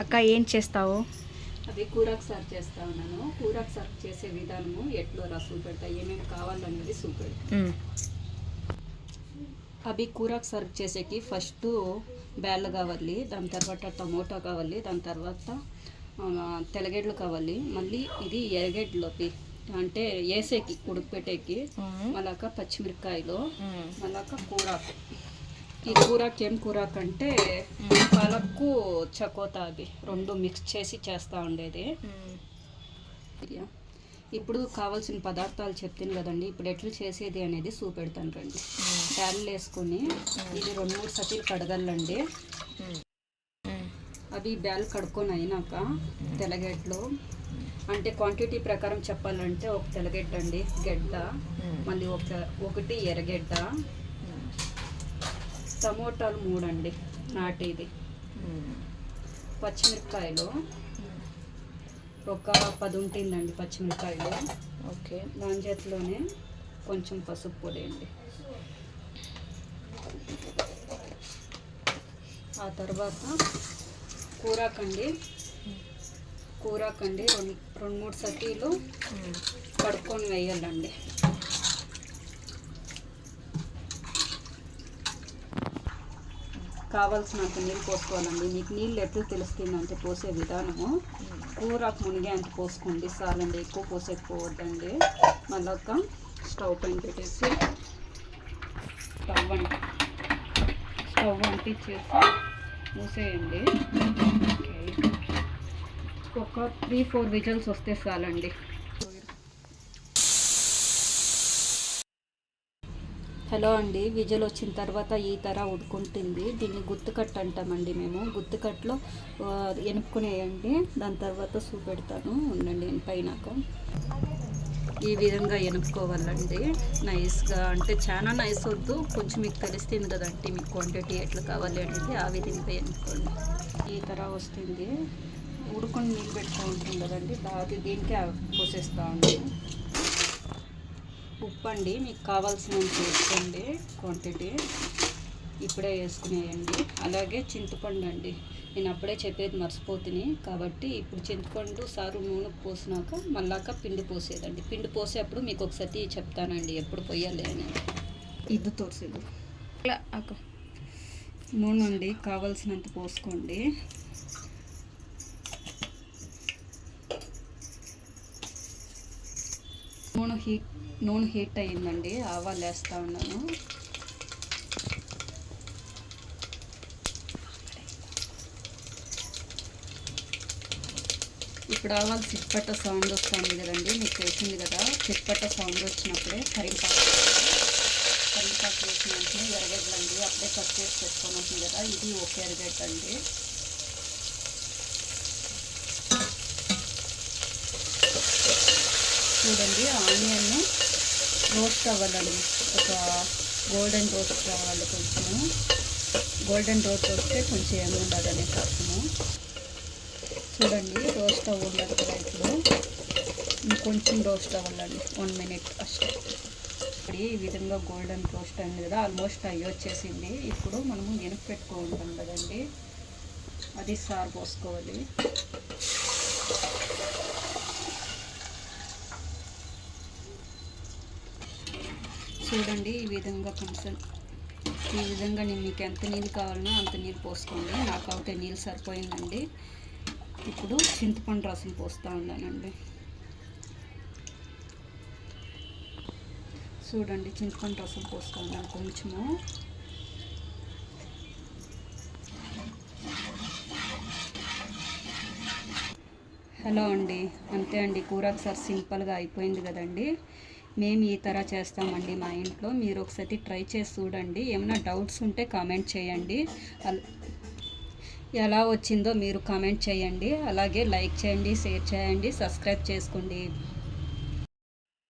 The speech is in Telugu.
అక్క ఏం చేస్తావు అవి కూరకు సర్వ్ చేస్తా ఉన్నాను కూరకు సర్వ్ చేసే విధానము ఎట్లో రా చూపెడతా ఏమేమి కావాలనేది చూపెడతా మ్మ్. అవి కూరకు సర్వ్ చేసేకి ఫస్ట్ బ్యాళ్ళు కావాలి దాని తర్వాత టమోటా కావాలి దాని తర్వాత ఆ, తెల్లగడ్డలు కావాలి మళ్ళీ ఇది ఎర్రగడ్డలు అవి అంటే వేసేకి ఉడకపెట్టేకి. మళ్ళాక పచ్చిమిరపకాయలు మ్మ్. మళ్ళాక కూరాకు ఈ కూరకి ఏం కూర కంటే పాలకు చకోత అది రెండు మిక్స్ చేసి చేస్తూ ఉండేది. ఇప్పుడు కావాల్సిన పదార్థాలు చెప్తాను కదండి. ఇప్పుడు ఎట్లా చేసేది అనేది చూపెడతాను రండి. ప్యాన్లు వేసుకొని ఇది రెండు మూడు సతీలు కడగలండి అవి బ్యాల్ కడుక్కొని అయినాక తెలగెట్లు అంటే క్వాంటిటీ ప్రకారం చెప్పాలంటే ఒక తెలగెడ్డ అండి గెడ్డ మళ్ళీ ఒక ఒకటి ఎర్రగడ్డ టమోటాలు మూడండి నాటిది. పచ్చిమిరపకాయలు. ఒక పది ఉంటుందండి పచ్చిమిరపకాయలు. ఓకే. దాని చేతిలోనే కొంచెం పసుపు పొడి అండి ఆ తర్వాత కూరాకండి. కూరాకండి రెండు రెండు మూడు సతీలు. కడుక్కొని వేయాలండి. కావాల్సినంత నీళ్ళు పోసుకోవాలండి. మీకు నీళ్ళు ఎట్లా తెలుస్తుందంటే పోసే విధానము? కూరకు మునిగే అంత పోసుకోండి. చాలండి ఎక్కువ పోసేకపోవద్దండి. ఒక స్టవ్ పైన పెట్టేసి స్టవ్ అంట స్టవ్ అంటించేసి మూసేయండి. ఒక త్రీ ఫోర్ విజల్స్ వస్తే చాలండి హలో అండి. విజలు వచ్చిన తర్వాత ఈ తర ఉడుకుంటుంది. దీన్ని గుత్తుకట్ అంటామండి మేము. గుత్తుకట్లో ఆ, ఎనుపుకునేయండి దాని తర్వాత చూపెడతాను. ఉండండి పైనాక. ఈ విధంగా ఎనుపుకోవాలండి నైస్గా. అంటే చాలా నైస్ వద్దు. కొంచెం మీకు తెలుస్తుంది కదండి మీకు క్వాంటిటీ ఎట్లా కావాలి అనేది ఆ విధంగా ఎనుకోండి ఈ తర వస్తుంది. ఉడుకొని నీళ్ళు పెట్టుకుంటుంది కదండి దాది దీనికే పోసేస్తా ఉన్నాను. ఉప్పు అండి మీకు కావాల్సినంత వేసుకోండి క్వాంటిటీ ఇప్పుడే వేసుకునేయండి. అలాగే చింతపండు అండి. నేను అప్పుడే చెప్పేది మర్చిపోతుని. కాబట్టి ఇప్పుడు చింతపండు సారు నూనె పోసినాక మళ్ళాక పిండి పోసేదండి. పిండి పోసేటప్పుడు మీకు ఒకసారి చెప్తానండి ఎప్పుడు పోయాలి అని. ఇది తోసేది. అక్క నూనె అండి కావాల్సినంత పోసుకోండి. నూనె హీట్ నూనె హీట్ అయ్యిందండి ఆవాలు వేస్తూ ఉన్నాను. ఇప్పుడు ఆవాలు చిట్పట్ట సౌండ్ వస్తుంది కదండి మీకు తెలిసింది కదా చిట్పట్ట సౌండ్ వచ్చినప్పుడే కరింపాకు కరింపాకు వేసిన వెంటనే ఎరగడ్డలండి అప్పుడే కట్ చేసి పెట్టుకొని ఉంటుంది కదా ఇది ఒక ఎరగడ్డ అండి చూడండి ఆనియన్ రోస్ట్ అవ్వాలండి. ఒక గోల్డెన్ రోస్ట్ రావాలి కొంచెము గోల్డెన్ రోస్ట్ వస్తే కొంచెం ఏమి ఉండదని అర్థము చూడండి రోస్ట్ ఉండదు కదా ఇప్పుడు. ఇంకొంచెం రోస్ట్ అవ్వాలండి. వన్ మినిట్ అಷ್ಟೇ. ఇప్పుడు ఈ విధంగా గోల్డెన్ రోస్ట్ అయింది కదా ఆల్మోస్ట్ అయ్యి వచ్చేసింది. ఇప్పుడు మనము ఎనుపు పెట్టుకుంటాం కదండి. అది సార్ పోసుకోవాలి. చూడండి ఈ విధంగా కొంచెం ఈ విధంగా నేను మీకు ఎంత నీళ్ళు కావాలనో అంత నీళ్ళు పోసుకోండి. నాకు ఒకటే నీళ్ళు సరిపోయిందండి. ఇప్పుడు చింతపండు రసం పోస్తూ ఉన్నానండి. చూడండి చింతపండు రసం పోస్తూ ఉన్నాను కొంచెము. హలో అండి. అంతే అండి కూర ఒకసారి సింపుల్గా అయిపోయింది కదండి. మేము ఈ తర చేస్తామండి మా ఇంట్లో. మీరు ఒకసారి ట్రై చేసి చూడండి. ఏమైనా డౌట్స్ ఉంటే కామెంట్ చేయండి. ఎలా వచ్చిందో మీరు కామెంట్ చేయండి. అలాగే లైక్ చేయండి షేర్ చేయండి సబ్స్క్రైబ్ చేసుకోండి.